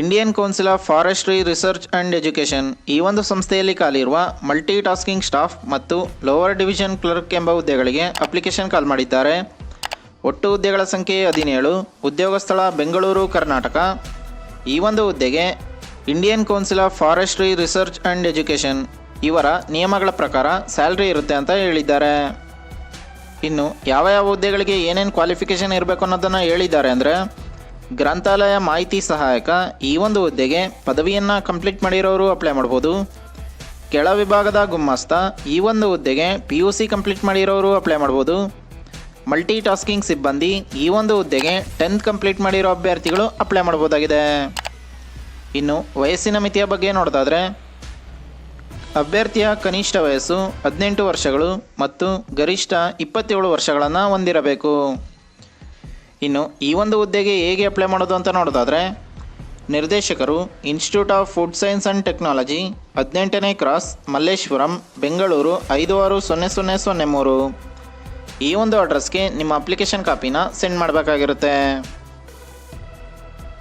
Indian council of forestry research and education ಈ ಒಂದು ಸಂಸ್ಥೆಯಲ್ಲಿ ಕಾಲಿರುವ ಮಲ್ಟಿ ಟಾಸ್ಕಿಂಗ್ ಸ್ಟಾಫ್ ಮತ್ತು ಲೋವರ್ ಡಿವಿಷನ್ ಕ್ಲರ್ಕ್ ಎಂಬ ಹುದ್ದೆಗಳಿಗೆ ಅಪ್ಲಿಕೇಶನ್ ಕಾಲ್ ಮಾಡಿದ್ದಾರೆ. ಒಟ್ಟು ಹುದ್ದೆಗಳ ಸಂಖ್ಯೆ ಹದಿನೇಳು, ಉದ್ಯೋಗ ಸ್ಥಳ ಬೆಂಗಳೂರು, ಕರ್ನಾಟಕ. ಈ ಒಂದು ಹುದ್ದೆಗೆ Indian council of forestry research and education ಇವರ ನಿಯಮಗಳ ಪ್ರಕಾರ ಸ್ಯಾಲ್ರಿ ಇರುತ್ತೆ ಅಂತ ಹೇಳಿದ್ದಾರೆ. ಇನ್ನು ಯಾವ ಯಾವ ಹುದ್ದೆಗಳಿಗೆ ಏನೇನು ಕ್ವಾಲಿಫಿಕೇಷನ್ ಇರಬೇಕು ಅನ್ನೋದನ್ನು ಹೇಳಿದ್ದಾರೆ ಅಂದರೆ ಗ್ರಂಥಾಲಯ ಮಾಹಿತಿ ಸಹಾಯಕ ಈ ಒಂದು ಹುದ್ದೆಗೆ ಪದವಿಯನ್ನು ಕಂಪ್ಲೀಟ್ ಮಾಡಿರೋರು ಅಪ್ಲೈ ಮಾಡ್ಬೋದು. ಕೆಳ ವಿಭಾಗದ ಗುಮ್ಮಸ್ತ ಈ ಒಂದು ಹುದ್ದೆಗೆ ಪಿ ಯು ಸಿ ಕಂಪ್ಲೀಟ್ ಮಾಡಿರೋರು ಅಪ್ಲೈ ಮಾಡ್ಬೋದು. ಮಲ್ಟಿ ಟಾಸ್ಕಿಂಗ್ ಸಿಬ್ಬಂದಿ ಈ ಒಂದು ಹುದ್ದೆಗೆ ಟೆಂತ್ ಕಂಪ್ಲೀಟ್ ಮಾಡಿರೋ ಅಭ್ಯರ್ಥಿಗಳು ಅಪ್ಲೈ ಮಾಡ್ಬೋದಾಗಿದೆ. ಇನ್ನು ವಯಸ್ಸಿನ ಮಿತಿಯ ಬಗ್ಗೆ ನೋಡೋದಾದರೆ, ಅಭ್ಯರ್ಥಿಯ ಕನಿಷ್ಠ ವಯಸ್ಸು ಹದಿನೆಂಟು ವರ್ಷಗಳು ಮತ್ತು ಗರಿಷ್ಠ ಇಪ್ಪತ್ತೇಳು ವರ್ಷಗಳನ್ನು ಹೊಂದಿರಬೇಕು. ಇನ್ನು ಈ ಒಂದು ಹುದ್ದೆಗೆ ಹೇಗೆ ಅಪ್ಲೈ ಮಾಡೋದು ಅಂತ ನೋಡೋದಾದರೆ, ನಿರ್ದೇಶಕರು institute of food science and technology ಹದಿನೆಂಟನೇ ಕ್ರಾಸ್ ಮಲ್ಲೇಶ್ವರಂ, ಬೆಂಗಳೂರು ಐದು ಆರು ಸೊನ್ನೆ ಸೊನ್ನೆ ಸೊನ್ನೆ ಮೂರು. ಈ ಒಂದು ಅಡ್ರೆಸ್ಗೆ ನಿಮ್ಮ ಅಪ್ಲಿಕೇಶನ್ ಕಾಪಿನ ಸೆಂಡ್ ಮಾಡಬೇಕಾಗಿರುತ್ತೆ.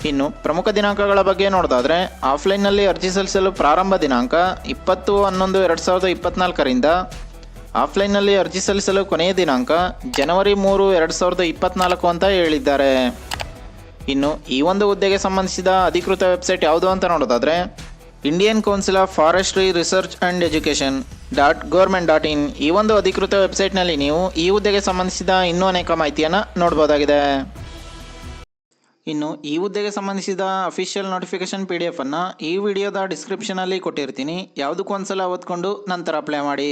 ಇನ್ನು ಪ್ರಮುಖ ದಿನಾಂಕಗಳ ಬಗ್ಗೆ ನೋಡೋದಾದರೆ ಆಫ್ಲೈನ್ನಲ್ಲಿ ಅರ್ಜಿ ಸಲ್ಲಿಸಲು ಪ್ರಾರಂಭ ದಿನಾಂಕ ಇಪ್ಪತ್ತು ಹನ್ನೊಂದು ಎರಡು ಸಾವಿರದ ಇಪ್ಪತ್ನಾಲ್ಕರಿಂದ ಆಫ್ಲೈನ್ನಲ್ಲಿ ಅರ್ಜಿ ಸಲ್ಲಿಸಲು ಕೊನೆಯ ದಿನಾಂಕ ಜನವರಿ ಮೂರು, ಎರಡು ಸಾವಿರದ ಇಪ್ಪತ್ನಾಲ್ಕು ಅಂತ ಹೇಳಿದ್ದಾರೆ. ಇನ್ನು ಈ ಒಂದು ಹುದ್ದೆಗೆ ಸಂಬಂಧಿಸಿದ ಅಧಿಕೃತ ವೆಬ್ಸೈಟ್ ಯಾವುದು ಅಂತ ನೋಡೋದಾದರೆ Indian council of forestry research and education dot government dot in ಈ ಒಂದು ಅಧಿಕೃತ ವೆಬ್ಸೈಟ್ನಲ್ಲಿ ನೀವು ಈ ಹುದ್ದೆಗೆ ಸಂಬಂಧಿಸಿದ ಇನ್ನೂ ಅನೇಕ ಮಾಹಿತಿಯನ್ನು ನೋಡ್ಬೋದಾಗಿದೆ. ಇನ್ನು ಈ ಹುದ್ದೆಗೆ ಸಂಬಂಧಿಸಿದ ಅಫಿಷಿಯಲ್ ನೋಟಿಫಿಕೇಶನ್ ಪಿ ಡಿ ಎಫನ್ನು ಈ ವಿಡಿಯೋದ ಡಿಸ್ಕ್ರಿಪ್ಷನಲ್ಲಿ ಕೊಟ್ಟಿರ್ತೀನಿ. ಯಾವುದಕ್ಕೂ ಒಂದ್ಸಲ ಓದ್ಕೊಂಡು ನಂತರ ಅಪ್ಲೈ ಮಾಡಿ.